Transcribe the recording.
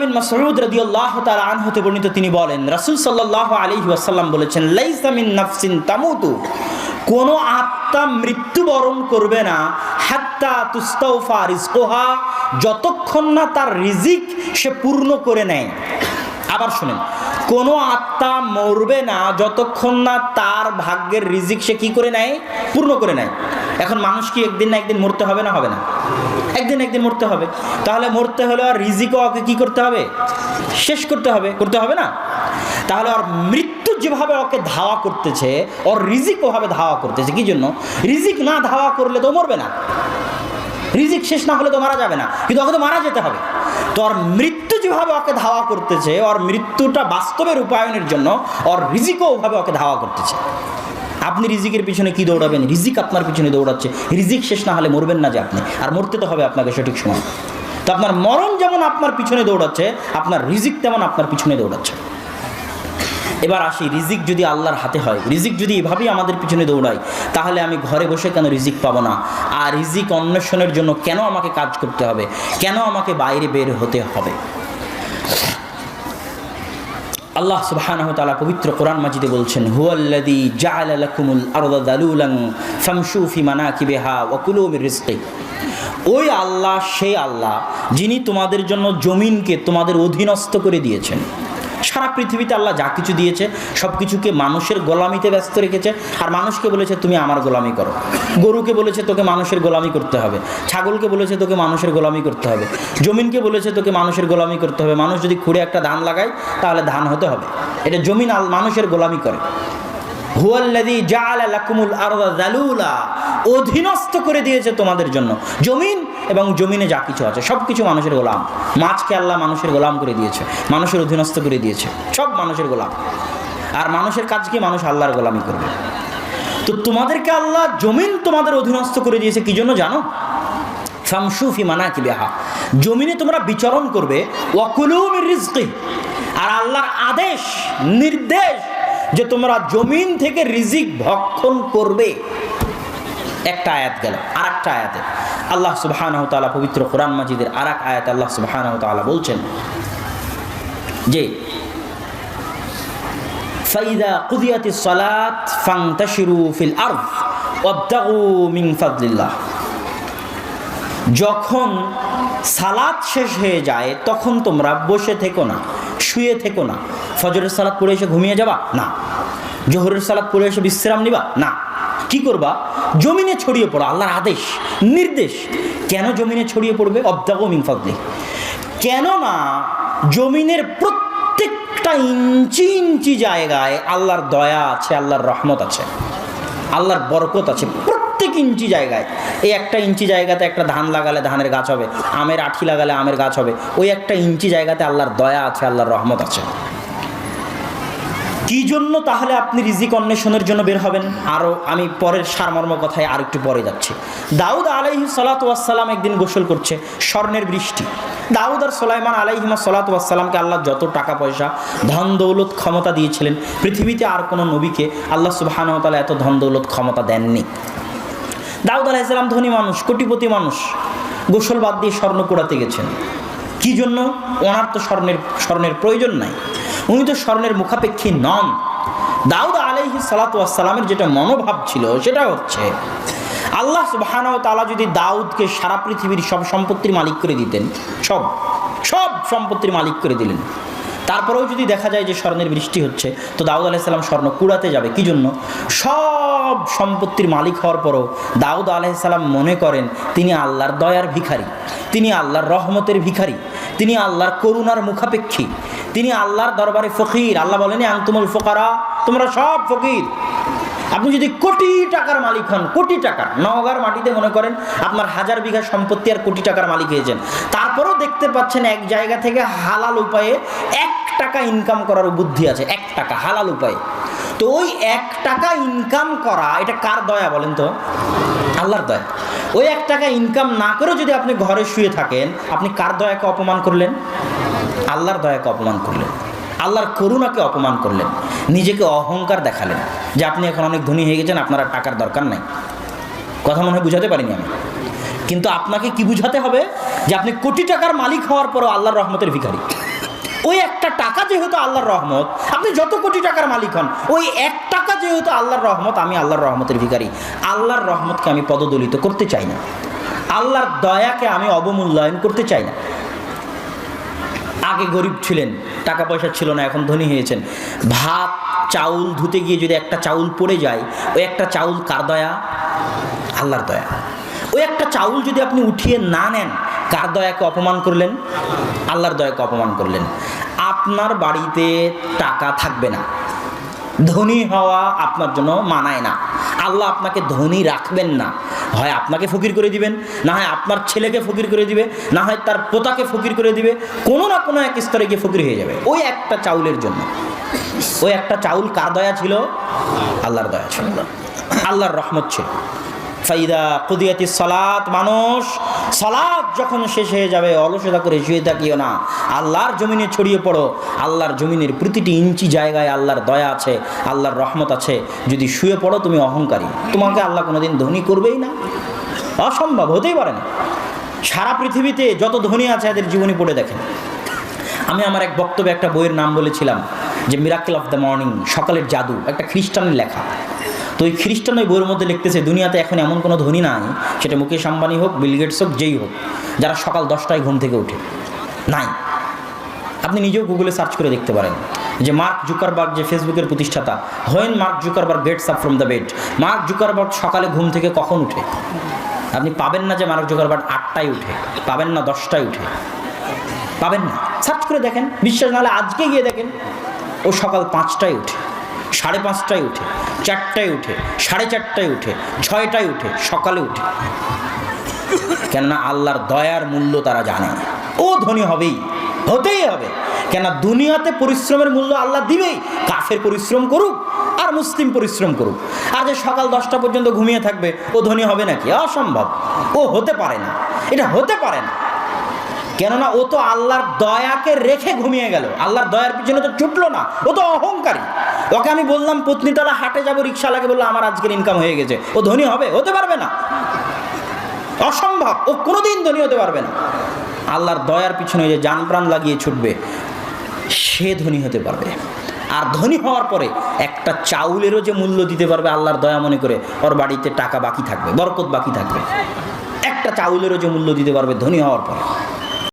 বিন আনহু হতে বর্ণিত তিনি বলেন ওয়াসাল্লাম বলেছেন নাফসিন তামুতু। আত্মা মৃত্যুবরণ করবে না, হাত্তা যতক্ষণ না তার রিজিক সে পূর্ণ করে নেয়। আবার শুনেন, কোনো আত্মা মরবে না, যতক্ষণ না তার ভাগ্যের রিজিক সে কি করে নেয়? পূর্ণ করে নেয়। এখন মানুষ কি একদিন না একদিন মরতে হবে না হবে না? একদিন একদিন মরতে হবে। তাহলে মরতে হলে আর রিজিকও ওকে কি করতে হবে? শেষ করতে হবে। করতে হবে না? তাহলে ওর মৃত্যু যেভাবে ওকে ধাওয়া করতেছে, ওর রিজিক ওভাবে ধাওয়া করতেছে, কি জন্য? রিজিক না ধাওয়া করলে তো মরবে না। রিজিক শেষ না হলে তো মারা যাবে না। কিন্তু ওকে তো মারা যেতে হবে। তো ওর মৃত্যু যেভাবে ওকে ধাওয়া করতেছে, ওর মৃত্যুটা বাস্তবে রূপায়ণের জন্য ওর রিজিকও ওভাবে ওকে ধাওয়া করতেছে। আপনি রিজিকের পিছনে কি দৌড়াবেন? রিজিক আপনার পিছনে দৌড়াচ্ছে। রিজিক শেষ না হলে মরবেন না যে আপনি। আর মরতে তো হবে আপনাকে সঠিক সময়। তো আপনার মরণ যেমন আপনার পিছনে দৌড়াচ্ছে, আপনার রিজিক তেমন আপনার পিছনে দৌড়াচ্ছে। এবার আসি, রিজিক যদি আল্লাহর হাতে হয়, রিজিক যদি এভাবেই আমাদের পিছনে দৌড়ায়, তাহলে আমি ঘরে বসে কেন রিজিক পাবো না? আর রিজিক অন্বেষণের জন্য কেন আমাকে কাজ করতে হবে? কেন আমাকে বাইরে বের হতে হবে? আল্লাহ সুবহানাহু ওয়া তাআলা পবিত্র কোরআন মাজিদে বলছেন, হুয়াল্লাযী জাআলা লাকুমুল আরদা দালুলান ফামশু ফি মানাকিবিহা ওয়া কুলু মির রিজকি। ওই আল্লাহ, সেই আল্লাহ যিনি তোমাদের জন্য জমিনকে তোমাদের অধীনস্থ করে দিয়েছেন। সারা পৃথিবীতে আল্লাহ যা কিছু দিয়েছে সব কিছুকে মানুষের গোলামিতে ব্যস্ত রেখেছে। আর মানুষকে বলেছে, তুমি আমার গোলামি করো। গরুকে বলেছে, তোকে মানুষের গোলামি করতে হবে। ছাগলকে বলেছে, তোকে মানুষের গোলামি করতে হবে। জমিনকে বলেছে, তোকে মানুষের গোলামি করতে হবে। মানুষ যদি খুঁড়ে একটা ধান লাগায়, তাহলে ধান হতে হবে। এটা জমিন আল মানুষের গোলামি করে। অধীনস্থ করে দিয়েছে তোমাদের জন্য। জমিন এবং জমিনে যা কিছু আছে সব কিছু মানুষের গোলাম। মাছকে আল্লাহ মানুষের গোলাম করে দিয়েছে, মানুষের অধীনস্থ করে দিয়েছে, সব মানুষের গোলাম। আর মানুষের কাজকে মানুষ আল্লাহর গোলামি করবে। তো তোমাদেরকে আল্লাহ জমিন তোমাদের অধীনস্থ করে দিয়েছে, কি জন্য জানো? ফামসুফি মানা কি বেহা জমিনে তোমরা বিচরণ করবে ওয়াকুলুমির রিজকি। আর আল্লাহর আদেশ, নির্দেশ যে তোমরা জমিন থেকে রিজিক ভক্ষণ করবে। একটা আয়াত গেল আর একটা আয়াতে। আল্লাহ তাআলা পবিত্র কোরআন মাজিদের আর এক আয়াত আল্লাহ তাআলা বলছেন যে ফাদলিল্লাহ। যখন সালাত শেষ হয়ে যায়, তখন তোমরা বসে থেকো না, শুয়ে থেকো না। ফজরের সালাত পড়ে এসে ঘুমিয়ে যাবা? না। জোহরের সালাত পড়ে এসে বিশ্রাম নিবা? না। কি করবা? জমিনে ছড়িয়ে পড়ো, আল্লাহর আদেশ, নির্দেশ। কেন জমিনে ছড়িয়ে পড়বে? অবদাগো মিনফাদলি কেননা জমিনের প্রত্যেকটা ইঞ্চি ইঞ্চি জায়গায় আল্লাহর দয়া আছে, আল্লাহর রহমত আছে, আল্লাহর বরকত আছে। প্রত্যেক ইঞ্চি জায়গায়। এই একটা ইঞ্চি জায়গাতে একটা ধান লাগালে ধানের গাছ হবে, আমের আঠি লাগালে আমের গাছ হবে, ওই একটা ইঞ্চি জায়গাতে আল্লাহর দয়া আছে, আল্লাহর রহমত আছে। কি জন্য তাহলে আপনি রিজিক অন্বেষণের জন্য বের হবেন? আরও আমি পরের সারমর্ম কথায় আর একটু পরে যাচ্ছি। দাউদ আলাইহি সালাতাম একদিন গোসল করছে, স্বর্ণের বৃষ্টি। দাউদ আর সোলাইমান আলাইহিমা সালাতামকে আল্লাহ যত টাকা পয়সা, ধন দৌলত ক্ষমতা দিয়েছিলেন, পৃথিবীতে আর কোনো নবীকে আল্লাহ সুবাহানতালা এত ধন দৌলত ক্ষমতা দেননি। দাউদ আলাইসালাম ধনী মানুষ, কোটিপতি মানুষ, গোসল বাদ দিয়ে স্বর্ণ কুড়াতে গেছেন। কি জন্য? ওনার তো স্বর্ণের স্বর্ণের প্রয়োজন নাই। উনি তো স্মরণের মুখাপেক্ষী নন। দাউদ আলাইহি সালাতামের যেটা মনোভাব ছিল, সেটা হচ্ছে আল্লাহ সুবাহানাও তালা যদি দাউদকে সারা পৃথিবীর সব সম্পত্তির মালিক করে দিতেন, সব সব সম্পত্তির মালিক করে দিলেন। তারপরেও যদি দেখা যায় যে স্বর্ণের বৃষ্টি হচ্ছে, তো দাউদ আলাইসাল্লাম স্বর্ণ কুড়াতে যাবে। কি জন্য? সব সম্পত্তির মালিক হওয়ার পরও দাউদ আলাইসাল্লাম মনে করেন তিনি আল্লাহর দয়ার ভিখারি, তিনি আল্লাহর রহমতের ভিখারি, তিনি আল্লাহর করুণার মুখাপেক্ষী, তিনি আল্লাহর দরবারে ফকির। আল্লাহ বলেনি আংতুমুল ফোকারা, তোমরা সব ফকির। আপনি যদি কোটি টাকার মালিক হন, কোটি টাকা নওগাঁর মাটিতে মনে করেন আপনার হাজার বিঘা সম্পত্তি আর কোটি টাকার মালিক হয়েছেন তারপরেও দেখতে পাচ্ছেন এক জায়গা থেকে হালাল উপায়ে টাকা ইনকাম করার বুদ্ধি আছে, এক টাকা, হালাল উপায়। তো ওই এক টাকা ইনকাম করা, এটা কার দয়া বলেন তো? আল্লাহর দয়া। ওই এক টাকা ইনকাম না করেও যদি আপনি ঘরে শুয়ে থাকেন, আপনি কার দয়াকে অপমান করলেন? আল্লাহর দয়াকে অপমান করলেন। আল্লাহর করুণাকে অপমান করলেন। নিজেকে অহংকার দেখালেন যে আপনি এখন অনেক ধনী হয়ে গেছেন, আপনার টাকার দরকার নাই। কথা মনে হয় বুঝাতে পারিনি আমি। কিন্তু আপনাকে কি বুঝাতে হবে? যে আপনি কোটি টাকার মালিক হওয়ার পরও আল্লাহর রহমতের ভিখারি। ওই একটা টাকা যেহেতু আল্লাহর রহমত, আপনি যত কোটি টাকার মালিক হন, ওই এক টাকা যেহেতু আল্লাহর রহমত, আমি আল্লাহর রহমতের ভিখারি। আল্লাহর রহমতকে আমি পদদলিত করতে চাই না। আল্লাহর দয়াকে আমি অবমূল্যায়ন করতে চাই না। আগে গরিব ছিলেন, টাকা পয়সা ছিল না, এখন ধনী হয়েছেন। ভাত, চাউল ধুতে গিয়ে যদি একটা চাউল পড়ে যায়, ওই একটা চাউল কার দয়া? আল্লাহর দয়া। ওই একটা চাউল যদি আপনি উঠিয়ে না নেন কার দয়াকে অপমান করলেন? আল্লাহর দয়াকে অপমান করলেন। আপনার বাড়িতে টাকা থাকবে না। ধনী হওয়া আপনার জন্য মানায় না। আল্লাহ আপনাকে ধনী রাখবেন না। হয় আপনাকে ফকির করে দিবেন, না হয় আপনার ছেলেকে ফকির করে দিবে, না হয় তার পোতাকে ফকির করে দিবে। কোনো না কোনো এক স্তরে গিয়ে ফকির হয়ে যাবে। ওই একটা চাউলের জন্য। ওই একটা চাউল কার দয়া ছিল? আল্লাহর দয়া ছিল। আল্লাহর রহমত ছিল। ফাইদা কুদিয়াতি সলাত, মানুষ সলাৎ যখন শেষ হয়ে যাবে, অলসতা করে শুয়ে থাকিও না। আল্লাহর জমিনে ছড়িয়ে পড়ো। আল্লাহর জমিনের প্রতিটি ইঞ্চি জায়গায় আল্লাহর দয়া আছে, আল্লাহর রহমত আছে। যদি শুয়ে পড়ো, তুমি অহংকারী। তোমাকে আল্লাহ কোনোদিন ধনী করবেই না। অসম্ভব, হতেই পারে না। সারা পৃথিবীতে যত ধনী আছে, এদের জীবনী পড়ে দেখেন। আমি আমার এক বক্তব্যে একটা বইয়ের নাম বলেছিলাম, যে মিরাকেল অফ দ্য মর্নিং, সকালের জাদু, একটা খ্রিস্টানের লেখা। তো ওই খ্রিস্টান ওই বইয়ের মধ্যে লিখতেছে, দুনিয়াতে এখন এমন কোনো ধনী নাই, সেটা মুকেশ আম্বানি হোক, বিল গেটস হোক, যেই হোক, যারা সকাল দশটায় ঘুম থেকে ওঠে। নাই। আপনি নিজেও গুগলে সার্চ করে দেখতে পারেন। যে মার্ক জুকারবার্গ যে ফেসবুকের প্রতিষ্ঠাতা, when Mark Zuckerberg gets up from the bed, Mark Zuckerberg সকালে ঘুম থেকে কখন উঠে? আপনি পাবেন না যে মার্ক জুকারবার্গ আটটায় উঠে, পাবেন না দশটায় উঠে। পাবেন না। সার্চ করে দেখেন, বিশ্বাস নাহলে আজকে গিয়ে দেখেন, ও সকাল পাঁচটায় উঠে। সাড়ে পাঁচটায় উঠে, চারটায় উঠে, সাড়ে চারটায় উঠে, ছয়টায় উঠে, সকালে উঠে। কেননা আল্লাহর দয়ার মূল্য তারা জানে। ও ধনী হবেই, হতেই হবে। কেন দুনিয়াতে পরিশ্রমের মূল্য আল্লাহ দিবেই। কাফের পরিশ্রম করুক আর মুসলিম পরিশ্রম করুক। আর যে সকাল দশটা পর্যন্ত ঘুমিয়ে থাকবে, ও ধনী হবে নাকি? অসম্ভব। ও হতে পারে না। এটা হতে পারে না। কেননা ও তো আল্লাহর দয়াকে রেখে ঘুমিয়ে গেল। আল্লাহর দয়ার পিছনে তো ছুটলো না। ও তো অহংকারী। ওকে আমি বললাম, পত্নীতলা হাটে যাব, রিক্সাওয়ালাকে বলল, আমার আজকের ইনকাম হয়ে গেছে। ও ধনী হবে, হতে পারবে না। অসম্ভব, ও কোনোদিন ধনী হতে পারবে না। আল্লাহর দয়ার পিছনে যে যান প্রাণ লাগিয়ে ছুটবে, সে ধনী হতে পারবে। আর ধনী হওয়ার পরে একটা চাউলেরও যে মূল্য দিতে পারবে আল্লাহর দয়া মনে করে, ওর বাড়িতে টাকা বাকি থাকবে, বরকত বাকি থাকবে। একটা চাউলেরও যে মূল্য দিতে পারবে ধনী হওয়ার পরে।